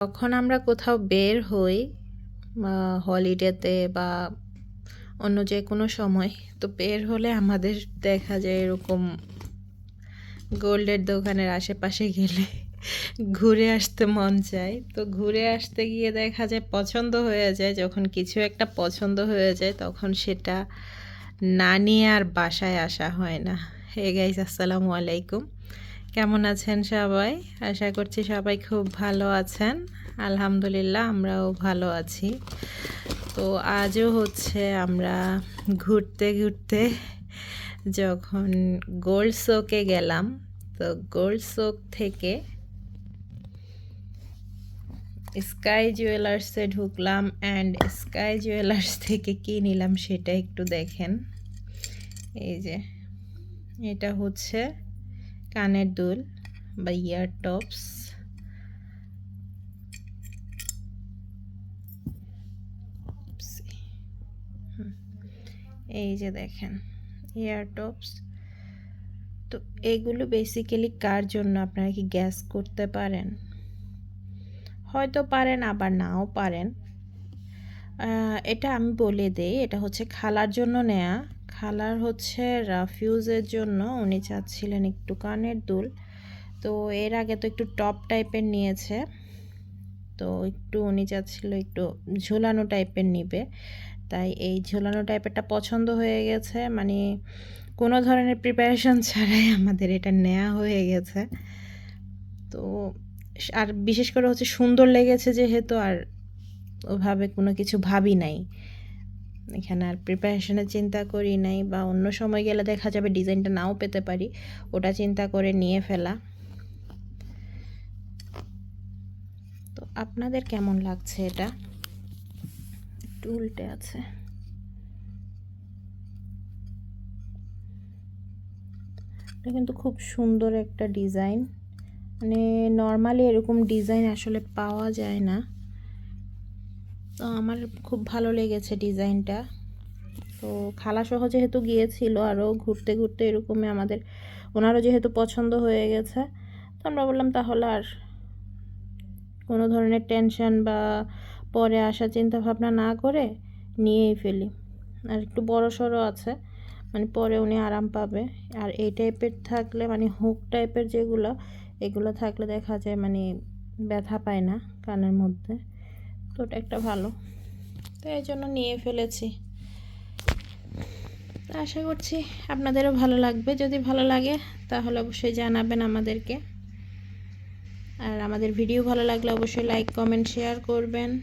যখন আমরা কোথাও বের হই হলিডেতে বা অন্য যে কোনো সময়, তো বের হলে আমাদের দেখা যায় এরকম গোল্ডের দোকানের আশেপাশে গেলে ঘুরে আসতে মন চায়। তো ঘুরে আসতে গিয়ে দেখা যায় পছন্দ হয়ে যায়, যখন কিছু একটা পছন্দ হয়ে যায়, তখন সেটা না নিয়ে আর বাসায় আসা হয় না। হে গাইস আসসালামু আলাইকুম। কেমন আছেন সবাই? আশা করছি সবাই খুব ভালো আছেন। আলহামদুলিল্লাহ, আমরাও ভালো আছি। তো আজও হচ্ছে আমরা ঘুরতে ঘুরতে যখন গোল্ড শোকে গেলাম, তো গোল্ড শোক থেকে স্কাই জুয়েলার্সে ঢুকলাম অ্যান্ড স্কাই জুয়েলার্স থেকে কী নিলাম সেটা একটু দেখেন। এই যে, এটা হচ্ছে কানের দুল বা ইয়ার টপস। এই যে দেখেন, ইয়ার টপস। তো এগুলো বেসিক্যালি কার জন্য আপনারা কি গ্যাস করতে পারেন? হয়তো পারেন, আবার নাও পারেন। এটা আমি বলে দেই, এটা হচ্ছে খালার জন্য নেয়া। খালার হচ্ছে রাফিউজের জন্য। উনি চাচ্ছিলেন একটু কানের দুল। তো এর আগে তো একটু টপ টাইপের নিয়েছে। তো একটু উনি চাচ্ছিল একটু ঝোলানো টাইপের নিবে। তাই এই ঝোলানো টাইপেরটা পছন্দ হয়ে গেছে। মানে কোনো ধরনের প্রিপারেশন ছাড়াই আমাদের এটা নেওয়া হয়ে গেছে। তো আর বিশেষ করে হচ্ছে সুন্দর লেগেছে যেহেতু, আর ওভাবে কোনো কিছু ভাবি নাই। এখানে আর প্রিপারেশনের চিন্তা করি নাই বা অন্য সময় গেলে দেখা যাবে ডিজাইনটা নাও পেতে পারি, ওটা চিন্তা করে নিয়ে ফেলা। তো আপনাদের কেমন লাগছে এটা? একটু উল্টে আছে। এটা কিন্তু খুব সুন্দর একটা ডিজাইন মানে নর্মালি এরকম ডিজাইন আসলে পাওয়া যায় না। তো আমার খুব ভালো লেগেছে ডিজাইনটা। তো খালাসহ যেহেতু গিয়েছিল আরও ঘুরতে ঘুরতে এরকমই আমাদের, ওনারও যেহেতু পছন্দ হয়ে গেছে, তো আমরা বললাম তাহলে আর কোনো ধরনের টেনশন বা পরে আসা চিন্তা ভাবনা না করে নিয়েই ফেলি। আর একটু বড় সড়ো আছে মানে পরে উনি আরাম পাবে। আর এই টাইপের থাকলে মানে হুক টাইপের যেগুলো, এগুলো থাকলে দেখা যায় মানে ব্যথা পায় না কানের মধ্যে। একটা ভালো। তো এই জন্য নিয়ে ফেলেছি। আশা করছি আপনাদেরও ভালো লাগবে। যদি ভালো লাগে, তাহলে অবশ্যই জানাবেন আমাদেরকে। আর আমাদের ভিডিও ভালো লাগলে অবশ্যই লাইক কমেন্ট শেয়ার করবেন।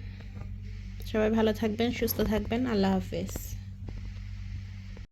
সবাই ভালো থাকবেন, সুস্থ থাকবেন। আল্লাহ হাফেজ।